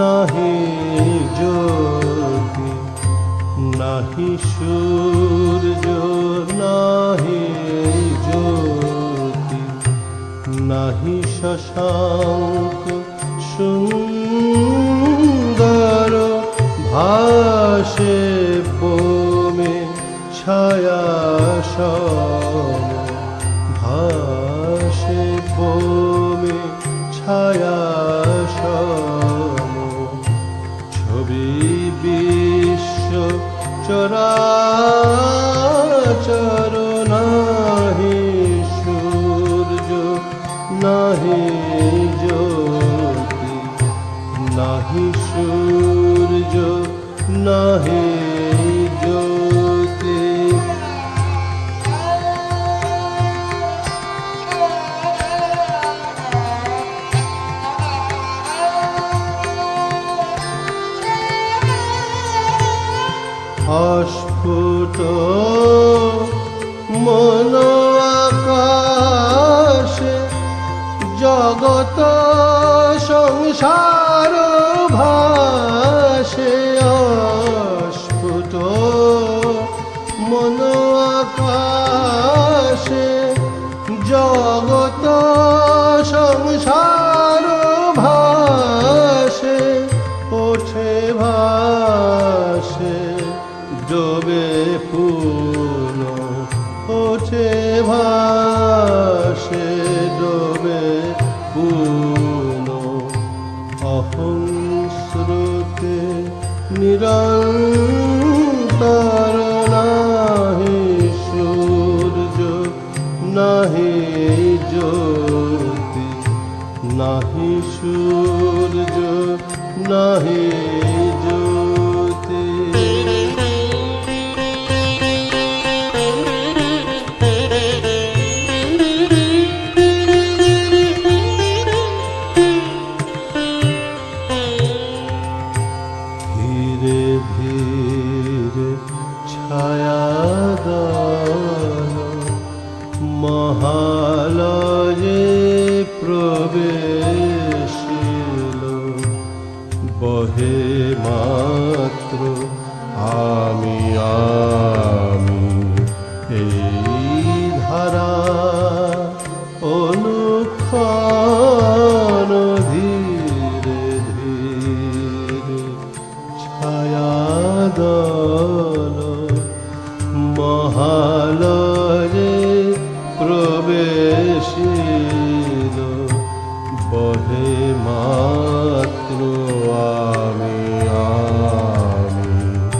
নাহি জ্যোতি নাহি সূর্য নাহি জ্যোতি নাহি শশাঙ্ক সুন্দর ভাষে পোমে ছায়া সব চরাচর নাহি সূর্য নাহি জ্যোতি নাহি সূর্য নাহি জ্যোতি অস্ফুট মন আকাশে জগত সংসার ভাসে অস্ফুট মন আকাশে জগত ডোবে পুন ওঠে ভাসে ডোবে পুন অহং স্রোতে নিরন্তর নাহি সূর্য, নাহি জ্যোতি, নাহি সূর্য, নাহি মহালয়ে প্রবেশিল। বহে মাত্র আমি আমি এই ধারা অনুক্ষণ ধীরে ধীরে ছায়া প্রবেশিল বহে মাত্র